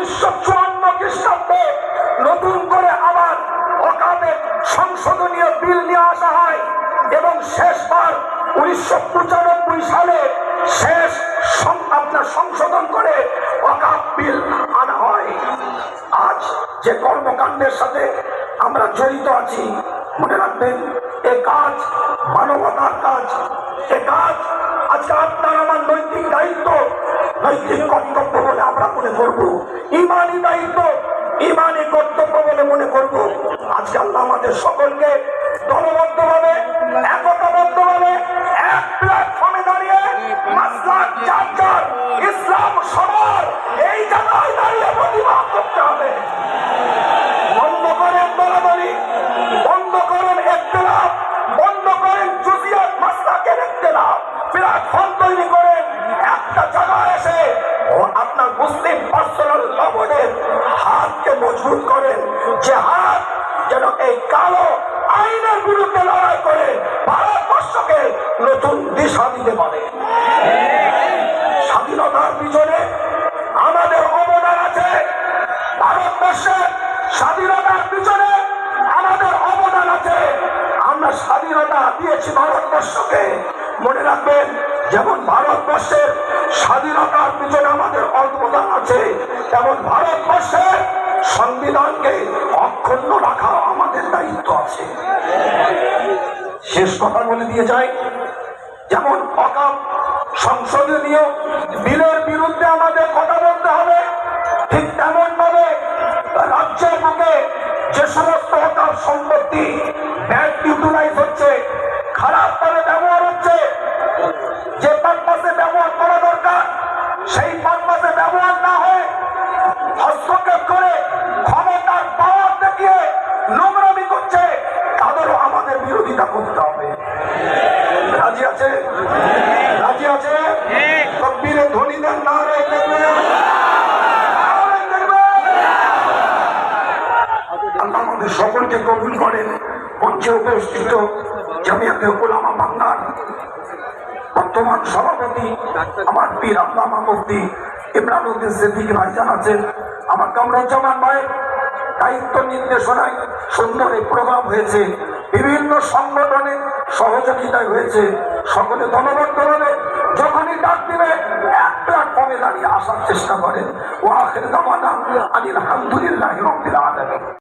উনিশশো চুয়ান্ন খ্রিস্টাব্দে নতুন করে আবার অকাবে সংশোধনীয় বিল নিয়ে আসা হয় এবং শেষবার উনিশশো পঁচানব্বই সালে শেষ আপনার সংশোধন করে অকাপ বিল আনা হয়। আজ যে কর্মকাণ্ডের সাথে আমরা জড়িত আছি, মনে রাখবেন, এ কাজ মানবতার কাজ। এ কাজ আজকে আপনার আমার নৈতিক দায়িত্ব, নৈতিক কর্তব্য। মনে করব। ইমানি দায়িত্ব ইমানি কর্তব্য বলে মনে করব। আজকে আল্লাহ আমাদের সকলকে দলবদ্ধভাবে, একতাবদ্ধভাবে এক প্ল্যাটফর্মে দাঁড়িয়ে ইসলাম সবার এই জায়গায় দাঁড়িয়ে প্রতিবাদ করতে হবে। বন্ধ করেন দলাদলি বন্ধ করেন একতলাপ বন্ধ করেন জুজিয়াত, মাসলাকের একতলাপ প্ল্যাটফর্ম তৈরি করেন, একটা জায়গায় এসে দিশা পারে স্বাধীনতার পিছনে আমাদের অবদান আছে। ভারতবর্ষের স্বাধীনতার পিছনে আমাদের অবদান আছে। আমরা স্বাধীনতা দিয়েছি ভারতবর্ষকে। মনে রাখবেন, যেমন ভারতবর্ষের স্বাধীনতার পিছনে আমাদের অবদান আছে, তেমন ভারতবর্ষের সংবিধানকে অক্ষুণ্ণ রাখা আমাদের দায়িত্ব আছে। শেষ কথা বলে দিয়ে যায় যেমন অকাপ সংসদীয় বিলের বিরুদ্ধে আমাদের কথা বলতে হবে। ঠিক তেমন ভাবে রাজ্যের বুকে যে সমস্ত অকাপ সম্পত্তি ব্যাংক ইউটিলাইজ হচ্ছে, খারাপ ভাবে ব্যবহার হচ্ছে, যে পারপাসে ব্যবহার করা দরকার, সেই পারপাসে ব্যবহার না হয়ে হস্তক্ষেপ করে ক্ষমতার পাওয়ার দেখিয়ে নোংরামি করছে, তাদেরও আমাদের বিরোধিতা করতে হবে। আছে? রাজি আছে? তকবীরে ধ্বনি দেন না দেখবে। আল্লাহ আমাদের সকলকে কবুল করেন। মঞ্চে উপস্থিত জামিয়াতে ওলামা বাংলার বর্তমান সভাপতি, আমার পীর আল্লামা মুফতি ইমরান উদ্দিন সিদ্দিক ভাইজান আছেন। আমার কামরুজ্জামান ভাই, দায়িত্ব নির্দেশনায় সুন্দর এই প্রোগ্রাম হয়েছে। বিভিন্ন সংগঠনে সহযোগিতায় হয়েছে। সকলে ধন্যবাদ করবে। যখনই ডাক দিবে, এক প্ল্যাটফর্মে দাঁড়িয়ে আসার চেষ্টা করে। ও আখের দামানা আনিল আলহামদুলিল্লাহ রবিল আলমী